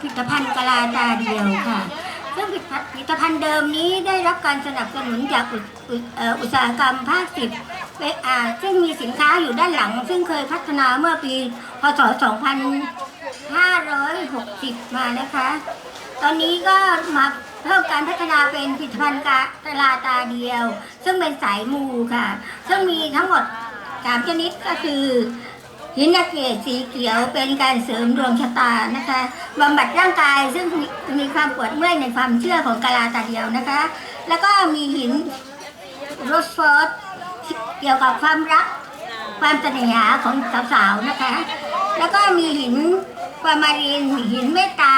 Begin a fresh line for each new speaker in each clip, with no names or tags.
ผลิตภัณฑ์กาตาเดียวค่ะซึ่งผลิตภัณฑ์เดิมนี้ได้รับการสนับสนุนจากอุตสาหกรรมภาคสิบเอ่อซึ่งมีสินค้าอยู่ด้านหลัง ซึ่งเคยพัฒนาเมื่อปี พศ 2560 มานะคะ ตอนนี้ก็มาเพิ่มการพัฒนาเป็นผลิตภัณฑ์กะกะลาตาเดียว ซึ่งเป็นสายมูค่ะ ซึ่งมีทั้งหมดสามชนิดก็คือ หินนาเกตสีเขียวเป็นการเสริมดวงชะตานะคะบำบัดร่างกายซึ่งมีมีความปวดเมื่อยในความเชื่อของกะลาตาเดียวนะคะ แล้วก็มีหินโรสฟอร์ดเกี่ยวกับความรักความเสน่หาของสาวๆนะคะ แล้วก็มีหินปามารินหินเมตตา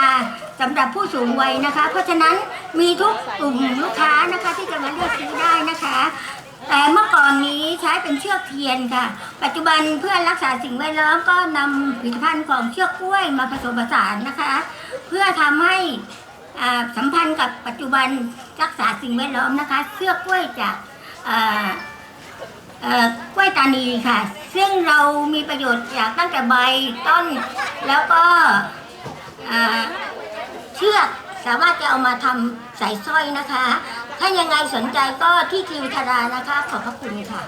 สำหรับผู้สูงวัยนะคะ เพราะฉะนั้นมีทุกกลุ่มลูกค้านะคะที่จะมาเลือกซื้อได้นะคะ แต่เมื่อก่อนนี้ใช้เป็นเชือกเทียนค่ะ ปัจจุบันเพื่อรักษาสิ่งแวดล้อมก็นำผลิตภัณฑ์ของเชือกกล้วยมาผสมผสานนะคะ เพื่อทำให้สัมพันธ์กับปัจจุบันรักษาสิ่งแวดล้อมนะคะ เชือกกล้วยจากกล้วยตานีค่ะ ซึ่งเรามีประโยชน์จากตั้งแต่ใบต้นแล้วก็เชือกสามารถจะเอามาทำสายสร้อยนะคะ ถ้ายังไงสนใจก็ที่ทิวธารานะคะ ขอบพระคุณค่ะ